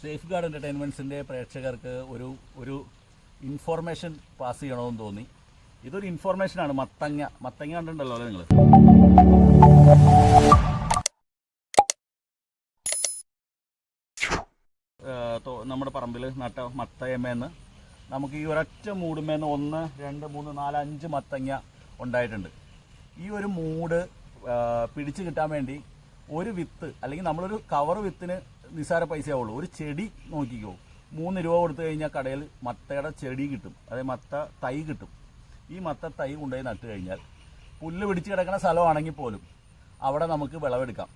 Safe guard എന്റർടൈൻമെന്റ്സിന്റെ പ്രേക്ഷകർക്ക് ഒരു ഒരു ഇൻഫോർമേഷൻ പാസ് ചെയ്യണമെന്ന് തോന്നി. ഇതൊരു ഇൻഫോർമേഷനാണ് മത്തങ്ങ. മത്തങ്ങ കണ്ടിട്ടുണ്ടല്ലോ അല്ലേ നിങ്ങൾ നമ്മുടെ പറമ്പിൽ നട്ട മത്തയമ്മേന്ന് നമുക്ക് ഈ ഒരൊറ്റ മൂടുമേന്ന് ഒന്ന് രണ്ട് മൂന്ന് നാല് അഞ്ച് മത്തങ്ങ ഉണ്ടായിട്ടുണ്ട്. ഈ ഒരു മൂട് പിടിച്ചു കിട്ടാൻ വേണ്ടി ഒരു വിത്ത് അല്ലെങ്കിൽ നമ്മളൊരു കവർ വിത്തിന് നിസ്സാര പൈസയാവുള്ളൂ. ഒരു ചെടി നോക്കിക്കോ. മൂന്ന് രൂപ കൊടുത്തു കഴിഞ്ഞാൽ കടയിൽ മത്തയുടെ ചെടി കിട്ടും. അതായത് മത്ത തൈ കിട്ടും. ഈ മത്ത തൈ കൊണ്ടുപോയി നട്ട് കഴിഞ്ഞാൽ പുല്ല് പിടിച്ച് കിടക്കുന്ന സ്ഥലമാണെങ്കിൽ പോലും അവിടെ നമുക്ക് വിളവെടുക്കാം.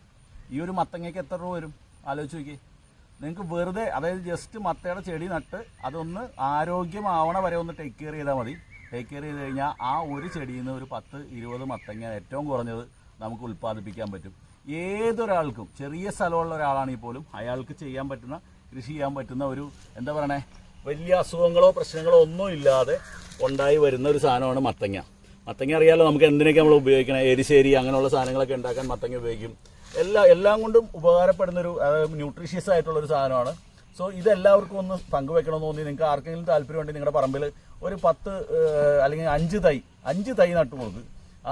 ഈ ഒരു മത്തങ്ങയ്ക്ക് എത്ര രൂപ വരും? ആലോചിച്ച് നോക്കി നിങ്ങൾക്ക് വെറുതെ അതായത് ജസ്റ്റ് മത്തയുടെ ചെടി നട്ട് അതൊന്ന് ആരോഗ്യമാവണ വരെ ഒന്ന് ടേക്ക് കെയർ ചെയ്താൽ മതി. ടേക്ക് കെയർ ചെയ്ത് കഴിഞ്ഞാൽ ആ ഒരു ചെടിയിൽ നിന്ന് ഒരു പത്ത് ഇരുപത് മത്തങ്ങ ഏറ്റവും കുറഞ്ഞത് നമുക്ക് ഉൽപ്പാദിപ്പിക്കാൻ പറ്റും. ഏതൊരാൾക്കും ചെറിയ സ്ഥലമുള്ള ഒരാളാണെങ്കിൽ പോലും അയാൾക്ക് ചെയ്യാൻ പറ്റുന്ന കൃഷി ചെയ്യാൻ പറ്റുന്ന ഒരു എന്താ പറയണേ വലിയ അസുഖങ്ങളോ പ്രശ്നങ്ങളോ ഒന്നും ഇല്ലാതെ ഉണ്ടായി വരുന്ന ഒരു സാധനമാണ് മത്തങ്ങ. മത്തങ്ങ അറിയാലോ നമുക്ക് എന്തിനൊക്കെ നമ്മൾ ഉപയോഗിക്കണം? എരിശ്ശേരി അങ്ങനെയുള്ള സാധനങ്ങളൊക്കെ ഉണ്ടാക്കാൻ മത്തങ്ങ ഉപയോഗിക്കും. എല്ലാ എല്ലാം കൊണ്ടും ഉപകാരപ്പെടുന്ന ഒരു ന്യൂട്രീഷ്യസ് ആയിട്ടുള്ള ഒരു സാധനമാണ്. സോ ഇതെല്ലാവർക്കും ഒന്ന് പങ്കുവെക്കണമെന്ന് തോന്നി. നിങ്ങൾക്ക് ആർക്കെങ്കിലും താല്പര്യമുണ്ടെങ്കിൽ നിങ്ങളുടെ പറമ്പിൽ ഒരു പത്ത് അല്ലെങ്കിൽ അഞ്ച് തൈ അഞ്ച് തൈ നട്ടു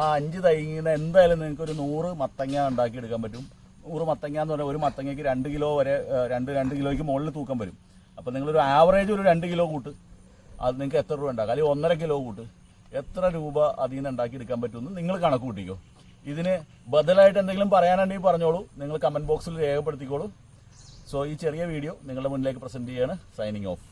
ആ അഞ്ച് തൈങ്ങിന് എന്തായാലും നിങ്ങൾക്ക് ഒരു നൂറ് മത്തങ്ങ ഉണ്ടാക്കിയെടുക്കാൻ പറ്റും. നൂറ് മത്തങ്ങ എന്ന് പറഞ്ഞാൽ ഒരു മത്തങ്ങയ്ക്ക് രണ്ട് കിലോ വരെ രണ്ട് രണ്ട് കിലോയ്ക്ക് മുകളിൽ തൂക്കം വരും. അപ്പോൾ നിങ്ങളൊരു ആവറേജ് ഒരു രണ്ട് കിലോ കൂട്ട്. അത് നിങ്ങൾക്ക് എത്ര രൂപ ഉണ്ടാക്കാം? അല്ലെങ്കിൽ ഒന്നര കിലോ കൂട്ട്. എത്ര രൂപ അതിൽ നിന്ന് ഉണ്ടാക്കിയെടുക്കാൻ പറ്റുമെന്ന് നിങ്ങൾ കണക്ക് കൂട്ടിക്കോ. ഇതിന് ബദലായിട്ട് എന്തെങ്കിലും പറയാനുണ്ടെങ്കിൽ പറഞ്ഞോളൂ. നിങ്ങൾ കമന്റ് ബോക്സിൽ രേഖപ്പെടുത്തിക്കോളൂ. സോ ഈ ചെറിയ വീഡിയോ നിങ്ങളുടെ മുന്നിലേക്ക് പ്രസന്റ് ചെയ്യാണ്. Signing off